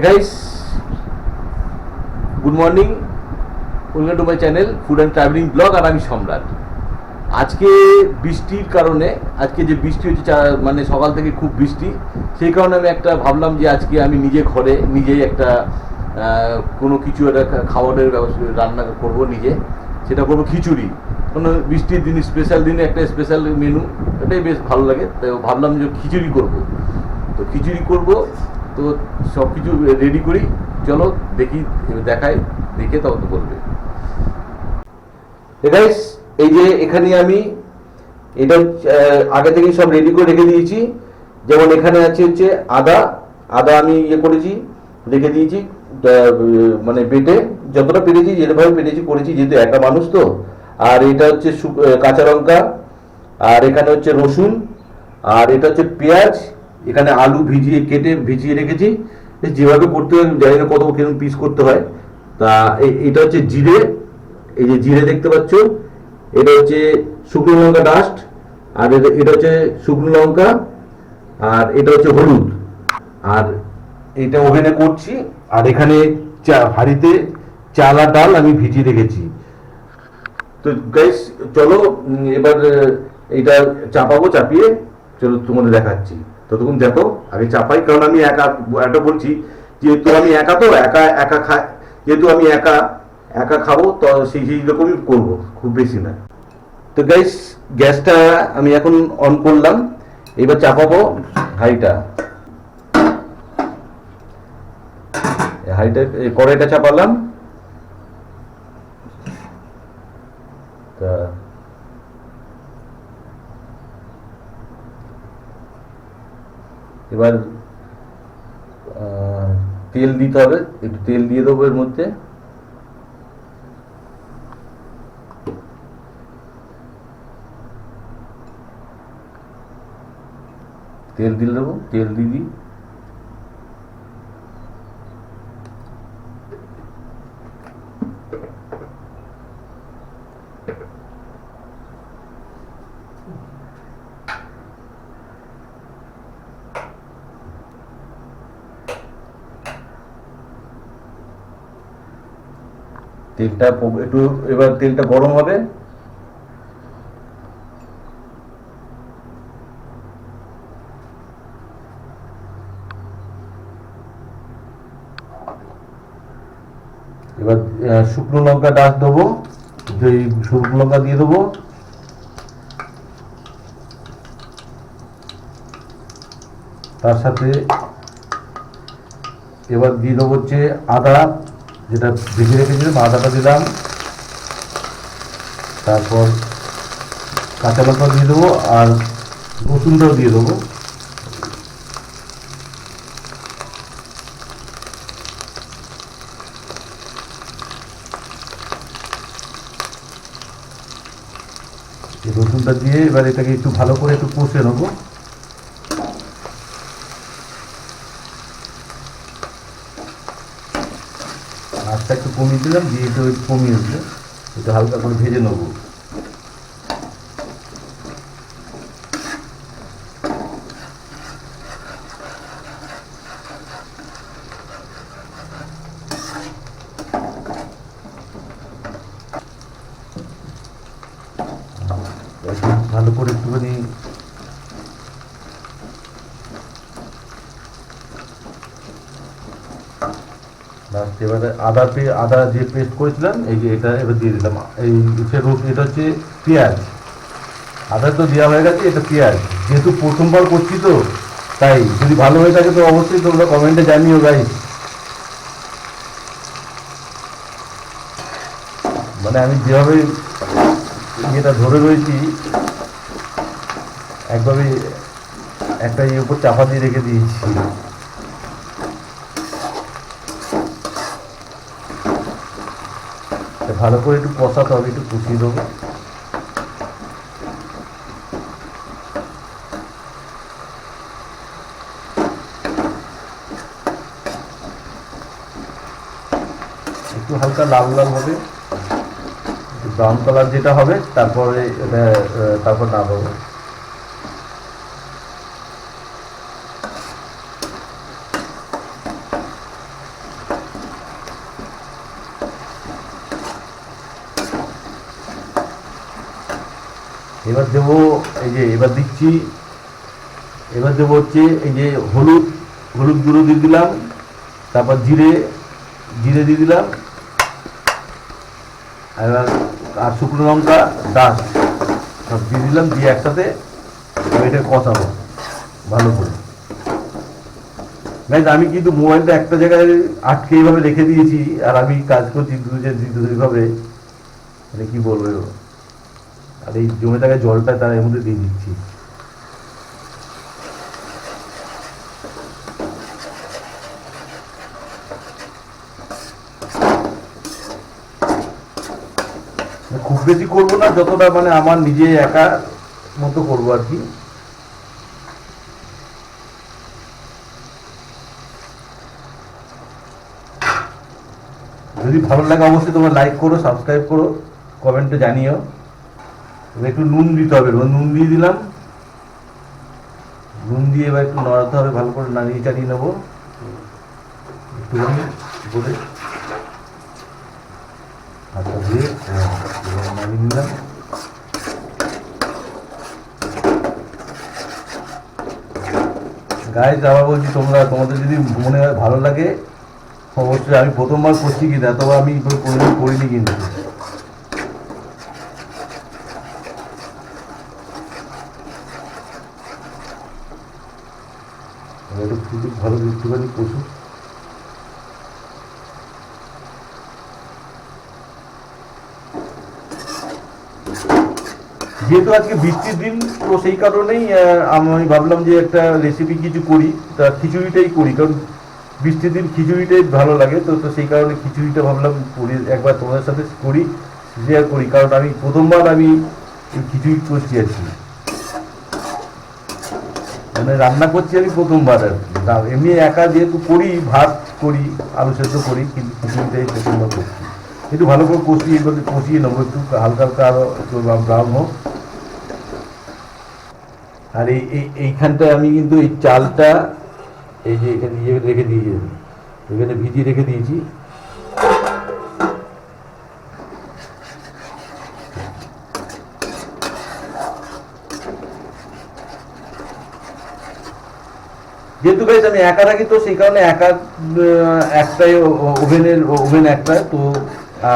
Guys good morning welcome to my channel food and travelling blog আর আমি সম্রাট। আজকে বৃষ্টির কারণে, আজকে যে বৃষ্টি হচ্ছে মানে সকাল থেকে খুব বৃষ্টি, সেই কারণে আমি একটা ভাবলাম যে আজকে আমি নিজে ঘরে নিজেই একটা কোনো কিছু একটা খাবারের ব্যবস্থা রান্না করব নিজে। সেটা করব খিচুড়ি। কোনো বৃষ্টির দিন স্পেশাল দিনে একটা স্পেশাল মেনু এটাই বেশ ভালো লাগে। তাই ভাবলাম যে খিচুড়ি করব। তো খিচুড়ি করব। তো সব কিছু রেডি করি। চলো, দেখি, দেখাই, দেখে তখন গাইস এই যে এখানে আমি, এটা আগে থেকে সব রেডি করে রেখে দিয়েছি। যেমন এখানে আছে হচ্ছে আদা। আদা আমি ইয়ে করেছি, রেখে দিয়েছি মানে বেটে। যতটা পেরেছি, যেভাবে পেরেছি, করেছি, যেহেতু একটা মানুষ তো। আর এটা হচ্ছে কাঁচা লঙ্কা। আর এখানে হচ্ছে রসুন। আর এটা হচ্ছে পেঁয়াজ। এখানে আলু ভিজিয়ে কেটে ভিজিয়ে রেখেছি। যেভাবে করতে হয় জানি না কত কীরকম পিস করতে হয়। তা এটা হচ্ছে জিরে। এই যে জিরে দেখতে পাচ্ছ, এটা হচ্ছে শুকনো লঙ্কা ডাস্ট আর এটা- হচ্ছে শুকনো লঙ্কা, আর এটা হচ্ছে হলুদ। আর এটা ওভেনে করছি, আর এখানে চা, হাঁড়িতে চাল আর ডাল আমি ভিজিয়ে রেখেছি। তো গাইস চলো এবার এটা চাপাবো, চাপিয়ে, চলো তোমাদের দেখাচ্ছি। ততক্ষণ দেখো আগে চাপাই, কারণ আমি একা, একটা বলছি, যেহেতু আমি একা তো, একা একা খা, যেহেতু আমি একা একা খাব, তো সেই সেই রকমই করব, খুব বেশি না। তো গাইস গ্যাসটা আমি এখন অন করলাম, এবার চাপাবো হাঁড়িটা। এই হাঁড়িটা কড়াইটা চাপালাম। তা এবার তেল দিতে হবে, একটু তেল দিয়ে দেবো এর মধ্যে। তেল দিয়ে দেবো, তেল দিয়ে দিই। তেলটা একটু এবার তেলটা গরম হবে। এবার শুকনো লঙ্কা ডাক দেবো। শুকনো লঙ্কা দিয়ে দেবো। তার সাথে এবার দিয়ে দেবো হচ্ছে আদা। যেটা ভেজে রেখেছিলাম আদাটা দিলাম। তারপর কাঁচা লঙ্কা দিয়ে দেবো আর রসুনটাও দিয়ে দেবো। রসুনটা দিয়ে এবার এটাকে একটু ভালো করে একটু কষে নেব আস্তে একটু কমিয়ে দিলাম দিয়ে একটু কমিয়ে দিলে একটু হালকা করে ভেজে নেব। ভালো করে একটুখানি এবারে আদা আদা যে পেস্ট করেছিলাম, এই যে এটা এবার দিয়ে দিলাম। এই এটা হচ্ছে পেঁয়াজ। আদা তো দেওয়া হয়ে গেছে, এটা পেঁয়াজ। যেহেতু প্রথমবার করছি তো, তাই যদি ভালো হয়ে থাকে তো অবশ্যই তোমরা কমেন্টে জানিও গাইস মানে আমি যেভাবে ইয়েটা ধরে রয়েছি, একভাবে একটা ইয়ে উপর চাপা দিয়ে রেখে দিয়েছি। ভালো করে একটু কষাতে হবে, একটু কষিয়ে দেবো। একটু হালকা লাল লাল হবে। ব্রাউন কালার যেটা হবে, তারপরে এটা তারপর না দেবো। এবার দেবো এই যে, এবার দিচ্ছি। এবার দেবো হচ্ছে এই যে হলুদ হলুদ গুঁড়ো দিয়ে দিলাম। তারপর জিরে জিরে দিয়ে দিলাম। এবার আর শুকনো লঙ্কা, ডাল সব দিয়ে দিলাম, দিয়ে একসাথে এটা কষাবো ভালো করে। গাইজ আমি কিন্তু মোবাইলটা একটা জায়গায় আটকে এইভাবে রেখে দিয়েছি, আর আমি কাজ করছি দুজে দুইভাবে মানে কি বলব? আর এই জমে থাকা জলটা তার এর মধ্যে দিয়ে দিচ্ছি। খুব বেশি করব না, যতটা মানে আমার নিজে একা মতো করব আর কি। যদি ভালো লাগে অবশ্যই তোমরা লাইক করো সাবস্ক্রাইব করো কমেন্টে জানিও। একটু নুন দিতে হবে নুন দিয়ে দিলাম। নুন দিয়ে এবার একটু নড়াতে হবে, ভালো করে নাড়িয়ে চাড়িয়ে নেব। একটুখানি করে নাড়িয়ে নিলাম। গাইজ আবার বলছি তোমরা, তোমাদের যদি মনে হয় ভালো লাগে, অবশ্যই আমি প্রথমবার করছি কিনা এতবার আমি কোনোদিন করিনি কিন্তু এবার একটু ফুটুক ভালো করে একটুখানি কষুক যেহেতু আজকে বৃষ্টির দিন, তো সেই কারণেই আমি ভাবলাম যে একটা রেসিপি কিছু করি, তা খিচুড়িটাই করি, কারণ বৃষ্টির দিন খিচুড়িটাই ভালো লাগে, তো তো সেই কারণে খিচুড়িটা ভাবলাম করি, একবার তোমাদের সাথে করি শেয়ার করি, কারণ আমি প্রথমবার আমি খিচুড়ি করছি আর কি। মানে রান্না করছি আমি প্রথমবার আর কি। রা- এমনি একা যেহেতু করি, ভাত করি, আলু সেদ্ধ করি, কিন্তু খিচুড়িটাই প্রথমবার করছি। একটু ভালো করে কষিয়ে এগুলো কষিয়ে নেব, একটু হালকা হালকা আরও একটু ব্রাউন হোক। আর এই, এইখানটায় আমি কিন্তু এই চালটা এই যে এখানে ইয়ে রেখে দিয়েছি, এখানে ভিজিয়ে রেখে দিয়েছি। গাইজ আমি একা থাকি তো, সেই কারণে একা একটাই ওভেনের ওভেন একটা। তো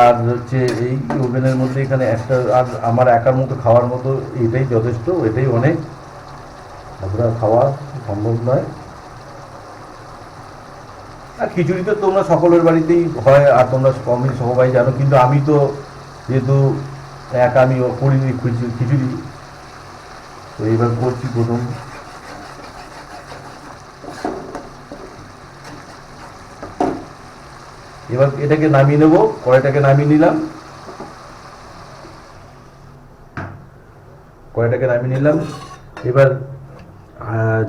আর হচ্ছে এই ওভেনের মধ্যে এখানে একটা, আর আমার একার মতো খাওয়ার মতো এটাই যথেষ্ট, এটাই অনেক। আপনার খাওয়া সম্ভব নয়। আর খিচুড়ি তো তোমরা সকলের বাড়িতেই হয়, আর তোমরা কমই সবাই জানো, কিন্তু আমি তো যেহেতু একা আমি করিনি খিচুড়ি। তো এইবার করছি প্রথম। এবার এটাকে নামিয়ে নেব, কড়াইটাকে নামিয়ে নিলাম। কড়াইটাকে নামিয়ে নিলাম। এবার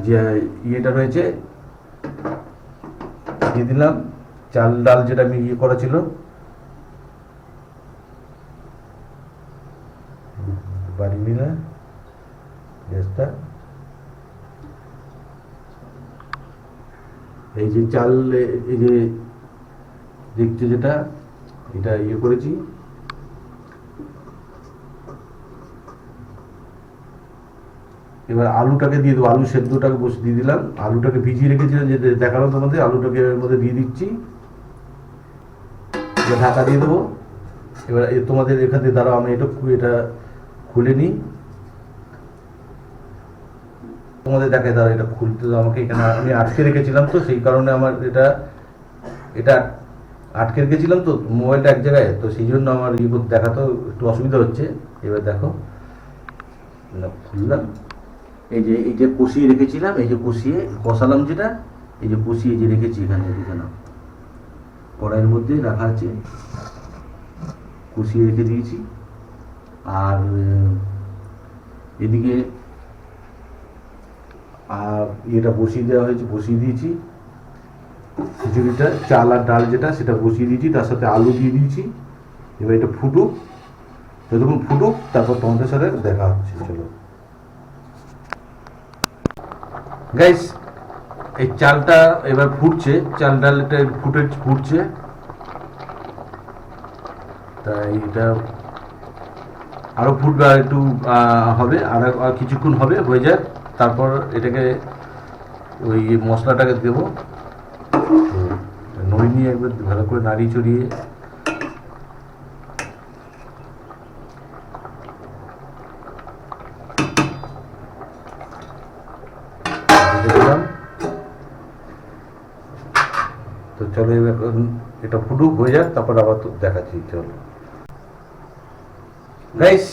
যে ইয়েটা রয়েছে, দিয়ে দিলাম। চাল ডাল যেটা আমি ইয়ে করা ছিল। নিলাম গ্যাসটা। এই যে চাল, এই যে দেখছে যেটা, এটা ইয়ে করেছি। এবার আলুটাকে দিয়ে দেবো, আলু সেদ্ধটাকে বসে দিয়ে দিলাম। আলুটাকে ভিজিয়ে রেখেছিলাম, যে দেখালাম তোমাদের, আলুটাকে এর মধ্যে দিয়ে দিচ্ছি। এবার ঢাকা দিয়ে দেবো। এবার তোমাদের এখান থেকে দাঁড়াও, আমি এটা এটা খুলে নিই। তোমাদের দেখায় দাঁড়া এটা খুলতে আমাকে। এখানে আমি আটকে রেখেছিলাম তো, সেই কারণে আমার এটা এটা আটকে রেখেছিলাম তো মোবাইলটা এক জায়গায়, তো সেই জন্য আমার ইয়ে করতে দেখাতে একটু অসুবিধা হচ্ছে। এবার দেখো। খুললাম। এই যে এই যে কষিয়ে রেখেছিলাম, এই যে কষিয়ে কষালাম যেটা, এই যে কষিয়ে যে রেখেছি এখানে দেখে কড়াইয়ের মধ্যে রাখা আছে। কষিয়ে রেখে দিয়েছি। আর, এদিকে, আর এটা বসিয়ে দেওয়া হয়েছে, বসিয়ে দিয়েছি। খিচুড়িটা, চাল আর ডাল যেটা, সেটা বসিয়ে দিয়েছি, তার সাথে আলু দিয়ে দিয়েছি। এবার এটা ফুটুক, যতক্ষণ ফুটুক, তারপর তোমাদের সাথে দেখা হচ্ছে, চলো। গাইস এই চালটা এবার ফুটছে, চাল ডালটা ফুটে, ফুটছে। তাই এটা আরও ফুটবে, আর একটু হবে, আর কিছুক্ষণ হবে, হয়ে যায় তারপর এটাকে ওই মশলাটাকে দেবো। একবার ভালো করে চড়িয়ে। তো চলো এবার এটা ফুটুক, হয়ে যাক, তারপর আবার তো দেখাচ্ছি, চলো। গাইস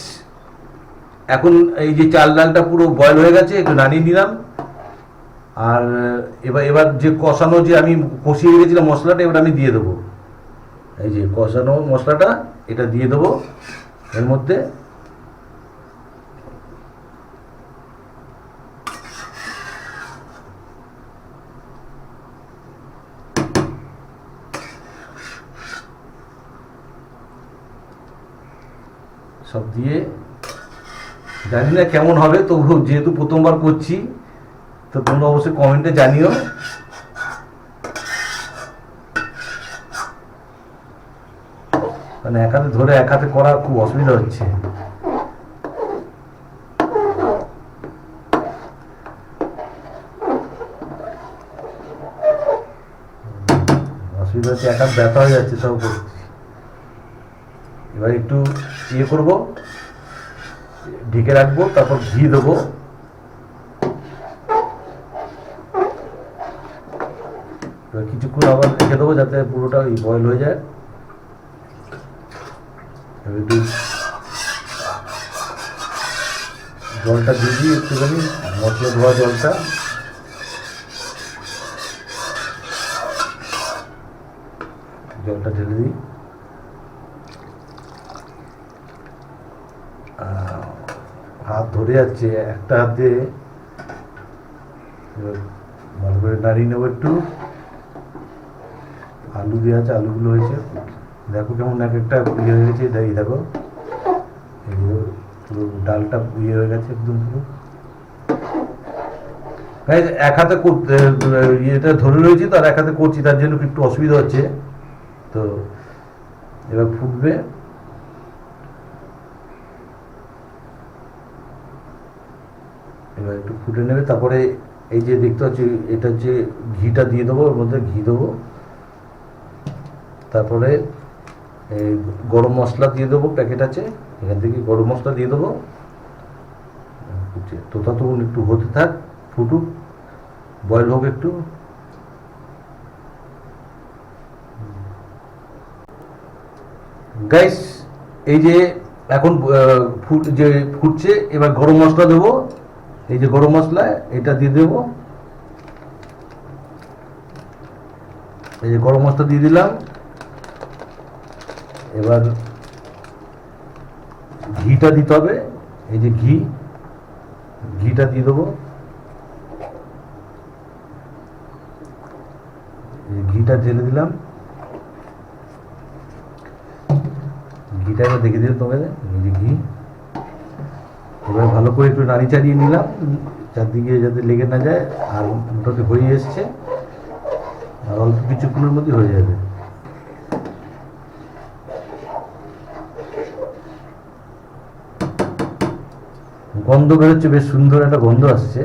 এখন এই যে চাল ডালটা পুরো বয়ল হয়ে গেছে, একটু নাড়িয়ে নিলাম। আর, এবার এবার যে কষানো যে আমি কষিয়ে রেখেছিলাম মশলাটা, এবার আমি দিয়ে দেবো। এই যে কষানো মশলাটা, এটা দিয়ে দেবো। এর মধ্যে সব দিয়ে, জানি না কেমন হবে তবু যেহেতু প্রথমবার করছি তো তোমরা অবশ্যই কমেন্টে জানিও। মানে এক হাতে ধরে এক হাতে করা খুব অসুবিধা হচ্ছে। অসুবিধা হচ্ছে এক হাত ব্যথা হয়ে যাচ্ছে সব এবার একটু ইয়ে করব, ঢেকে রাখব, তারপর ঘি দেবো। এবার কিছুক্ষণ আবার রেখে দেবো যাতে পুরোটা ওই বয়েল হয়ে যায়। একটু জলটা দিয়ে দিই একটুখানি, মশলা ধোয়া জলটা। জলটা ঢেলে দিই। হাত ধরে যাচ্ছে, একটা হাতে এবার ভালো করে নাড়িয়ে নেব একটু। আলু দেওয়া আছে, আলুগুলো হয়েছে। দেখো কেমন এক একটা ইয়ে হয়ে গেছে, এই দেখো। পুরো ডালটা ইয়ে হয়ে গেছে একদম পুরো। এক হাতে করতে ইয়েটা ধরে রয়েছি তো আর এক হাতে করছি, তার জন্য একটু অসুবিধা হচ্ছে। তো এবার ফুটবে। এবার একটু ফুটে নেবে, তারপরে এই যে দেখতে পাচ্ছি, এটা হচ্ছে ঘিটা দিয়ে দেবো, ওর মধ্যে ঘি দেবো। তারপরে গরম মশলা দিয়ে দেবো প্যাকেট আছে। এখান থেকে গরম মশলা দিয়ে দেবো। তো ততক্ষণ একটু হতে থাক, ফুটুক বয়েল হোক একটু। গাইস এই যে এখন ফুট, যে ফুটছে, এবার গরম মশলা দেবো। এই যে গরম মশলা, এটা দিয়ে দেবো। এই যে গরম মশলা দিয়ে দিলাম। এবার ঘিটা দিতে হবে। এই যে ঘি, ঘিটা দিয়ে দেবো। ঘিটা ঢেলে দিলাম। ঘিটা এবার দেখে দিলে তোমাকে এই যে ঘি। এবার ভালো করে একটু নাড়ি চাড়িয়ে নিলাম, চারদিকে যাতে লেগে না যায়, আর মোটামুটি হয়ে এসছে। আর অল্প কিছুক্ষণের মধ্যে হয়ে যাবে। গন্ধ বেরোচ্ছে, বেশ সুন্দর একটা গন্ধ আসছে।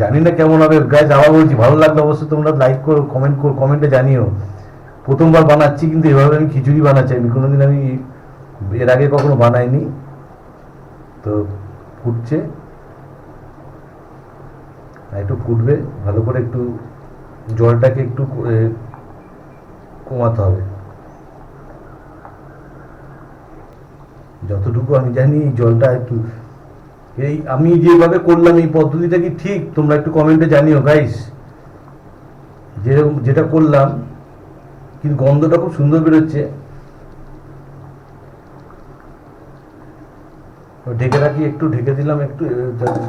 জানি না কেমন হবে। গায়ে যাওয়া বলছি, ভালো লাগলে অবশ্যই তোমরা লাইক করো কমেন্ট করো কমেন্টে জানিও। প্রথমবার বানাচ্ছি, কিন্তু এভাবে আমি খিচুড়ি বানাচ্ছি। আমি কোনোদিন আমি এর আগে কখনো বানাইনি। তো ফুটছে। একটু ফুটবে। ভালো করে একটু জলটাকে একটু কমাতে হবে। যতটুকু আমি জানি, জলটা একটু এই আমি যেভাবে করলাম এই পদ্ধতিটা কি ঠিক? তোমরা একটু কমেন্টে জানিও গাইস যেরকম যেটা করলাম, কিন্তু গন্ধটা খুব সুন্দর বেরোচ্ছে। ঢেকে রাখি, একটু ঢেকে দিলাম, একটু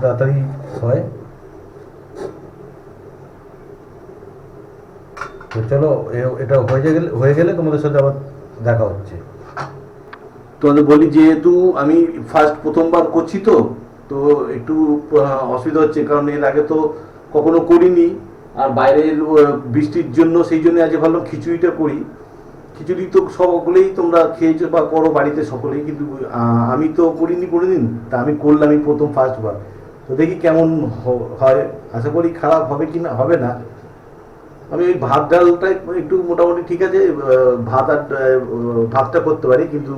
তাড়াতাড়ি হয়। তো চলো এটা হয়ে গেলে হয়ে গেলে তোমাদের সাথে আবার দেখা হচ্ছে। তোমাদের বলি, যেহেতু আমি ফার্স্ট প্রথমবার করছি তো তো একটু অসুবিধা হচ্ছে, কারণ এর আগে তো কখনো করিনি। আর বাইরের বৃষ্টির জন্য সেই জন্য আজ ভাবলাম খিচুড়িটা করি। খিচুড়ি তো সকলেই তোমরা খেয়েছো বা করো বাড়িতে সকলেই, কিন্তু আমি তো করিনি কোনোদিন। তা আমি করলামই প্রথম ফার্স্টবার তো দেখি কেমন হয়। আশা করি খারাপ হবে কি না, হবে না। আমি ওই ভাত ডালটা একটু মোটামুটি ঠিক আছে ভাত আর ভাতটা করতে পারি, কিন্তু,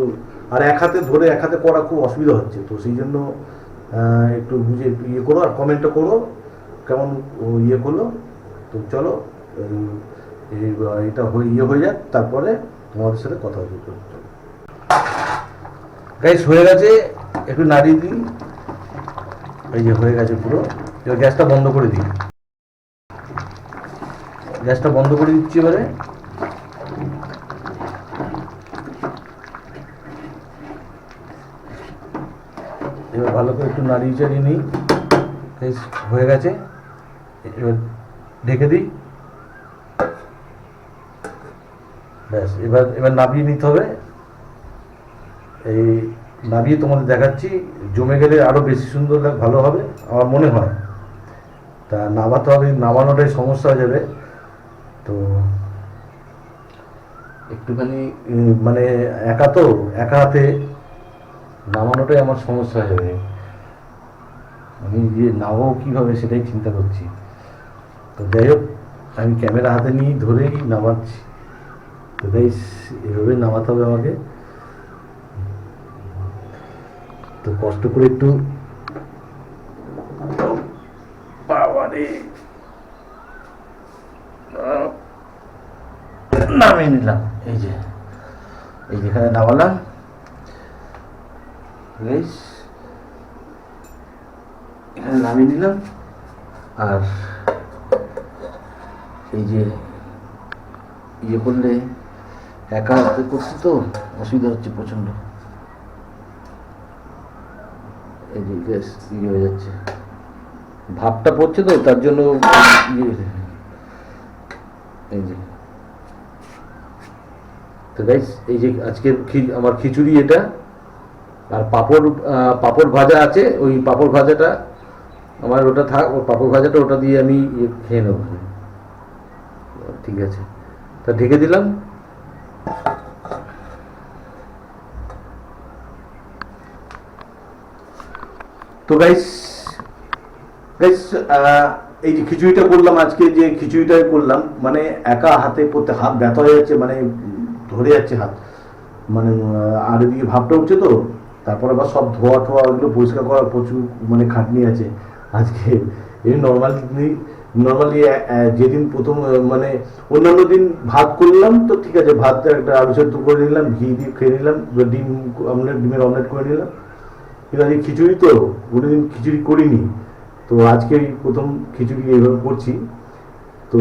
আর এক হাতে ধরে এক হাতে করা খুব অসুবিধা হচ্ছে। তো সেই জন্য একটু বুঝে ইয়ে করো আর কমেন্টটা করো। কেমন ইয়ে করল? তো চলো এটা হয়ে ইয়ে হয়ে যাক, তারপরে তোমাদের সাথে কথা হবে। গ্যাস হয়ে গেছে। একটু নাড়িয়ে দিই। এই যে হয়ে গেছে পুরো। এবার গ্যাসটা বন্ধ করে দিই। গ্যাসটা বন্ধ করে দিচ্ছি এবারে। এবার ভালো করে একটু নাড়িয়ে চাড়িয়ে নিই। হয়ে গেছে। এবার ঢেকে দিই। ব্যাস, এবার এবার নামিয়ে নিতে হবে। এই নামিয়ে তোমাদের দেখাচ্ছি। জমে গেলে আরও বেশি সুন্দর ভালো হবে, আমার মনে হয়। তা নামাতে হবে, নামানোটাই সমস্যা হয়ে যাবে। তো একটুখানি মানে একা তো, একা হাতে নামানোটাই আমার সমস্যা হয়ে যাবে আমি যে নামাবো কীভাবে সেটাই চিন্তা করছি। তো যাই হোক, আমি ক্যামেরা হাতে নিয়ে ধরেই নামাচ্ছি। তো গাইস এভাবে নামাতে হবে আমাকে। তো কষ্ট করে একটু নামিয়ে নিলাম। এই যে, এই যেখানে নামালাম গাইস এখানে নামিয়ে নিলাম। আর এই যে ইয়ে করলে একা হাতে করছি তো, অসুবিধা হচ্ছে প্রচণ্ড এই যে গ্যাস ইয়ে হয়ে যাচ্ছে। ভাবটা পড়ছে তো, তার জন্য ইয়ে এই যে। তো গাইস এই যে আজকের আমার খিচুড়ি এটা। আর পাপড় পাপড় ভাজা আছে, ওই পাপড় ভাজাটা আমার ওটা থাক পাপড় ভাজাটা ওটা দিয়ে আমি ইয়ে খেয়ে নেব। ঠিক আছে। তা ঢেকে দিলাম। তো গাইস গাইস এই যে খিচুড়িটা করলাম আজকে, যে খিচুড়িটা করলাম মানে একা হাতে করতে হাত ব্যথা হয়ে যাচ্ছে মানে ধরে যাচ্ছে হাত। মানে আর এদিকে ভাবটা উঠছে তো। তারপর আবার সব ধোয়া টোয়া ওগুলো পরিষ্কার করার প্রচুর মানে খাটনি আছে। আজকে এই নর্মালি নর্মালি যেদিন প্রথম মানে অন্যান্য দিন ভাত করলাম তো ঠিক আছে ভাত একটা আলু সেদ্ধ করে নিলাম, ঘি দিয়ে খেয়ে নিলাম ডিম অমলেট ডিমের অমলেট করে নিলাম। কিন্তু আজকে খিচুড়ি তো কোনোদিন খিচুড়ি করিনি। তো আজকে প্রথম খিচুড়ি এইভাবে করছি। তো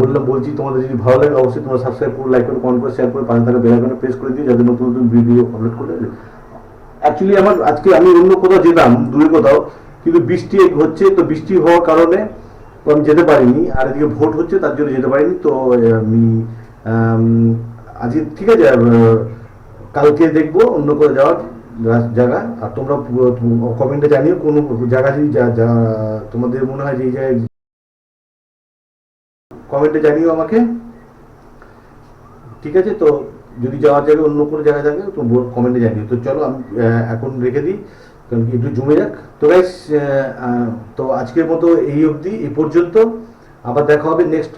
বললাম, বলছি তোমাদের যদি ভালো লাগে, অবশ্যই তোমরা সাবস্ক্রাইব করো লাইক করো কমেন্ট করে শেয়ার করে পাশে থাকা বেল আইকনে প্রেস করে দিও, যাতে নতুন নতুন ভিডিও আপলোড করে অ্যাকচুয়ালি আমার আজকে আমি অন্য কোথাও যেতাম দূরে কোথাও, কিন্তু বৃষ্টি হচ্ছে, তো বৃষ্টি হওয়ার কারণে আমি যেতে পারিনি, আর এদিকে ভোট হচ্ছে, তার জন্য যেতে পারিনি, তো আমি আজকে ঠিক আছে কালকে দেখব অন্য কোথাও যাওয়ার জায়গা, আর তোমরা কমেন্টে জানিও, কোনো জায়গা যদি তোমাদের মনে হয় যে এই জায়গায় কমেন্টে জানিও আমাকে। ঠিক আছে, তো যদি যাওয়ার জায়গায় অন্য কোনো জায়গায় থাকে, তো কমেন্টে জানিও। তো চলো, আমি এখন রেখে দিই, কারণ কি একটু জমে যাক। তো গাইস তো আজকের মতো এই অবধি, এই পর্যন্ত। আবার দেখা হবে নেক্সট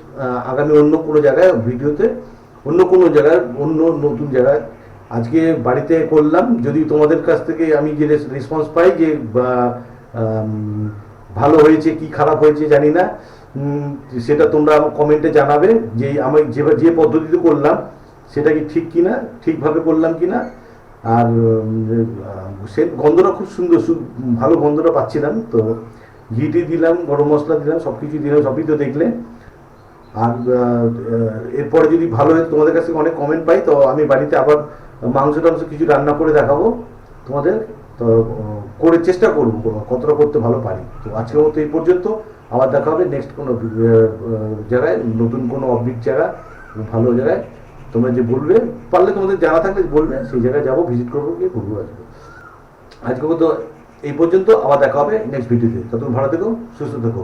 আগামী অন্য কোনো জায়গায়, ভিডিওতে। অন্য কোনো জায়গায়, অন্য নতুন জায়গায়। আজকে বাড়িতে করলাম। যদি তোমাদের কাছ থেকে আমি যে রেসপন্স পাই যে ভালো হয়েছে, কি খারাপ হয়েছে, জানি না। সেটা তোমরা কমেন্টে জানাবে যে আমি যে যে পদ্ধতিতে করলাম, সেটা কি ঠিক কিনা, ঠিকভাবে করলাম কিনা। আর সে গন্ধটা খুব সুন্দর ভালো গন্ধটা পাচ্ছিলাম। তো ঘিটি দিলাম, গরম মশলা দিলাম সব কিছু দিলাম, সবই তো দেখলে। আর এরপরে যদি ভালো হয়, তোমাদের কাছ অনেক কমেন্ট পাই, তো আমি বাড়িতে আবার মাংস টাংস কিছু রান্না করে দেখাবো তোমাদের। তো করে চেষ্টা করব, কতটা করতে ভালো পারি। তো আজকের মতো এই পর্যন্ত। আবার দেখা হবে নেক্সট কোনো জায়গায়, নতুন কোনো অবলিক জায়গা ভালো জায়গায়। তোমরা যে বলবে, পারলে তোমাদের জানা থাকলে বলবে, সেই জায়গায় যাব ভিজিট করব, গিয়ে ঘুরবো আসব আজকে তো এই পর্যন্ত আবার দেখা হবে নেক্সট ভিডিওতে ততক্ষণ ভালো থেকো, সুস্থ থেকো।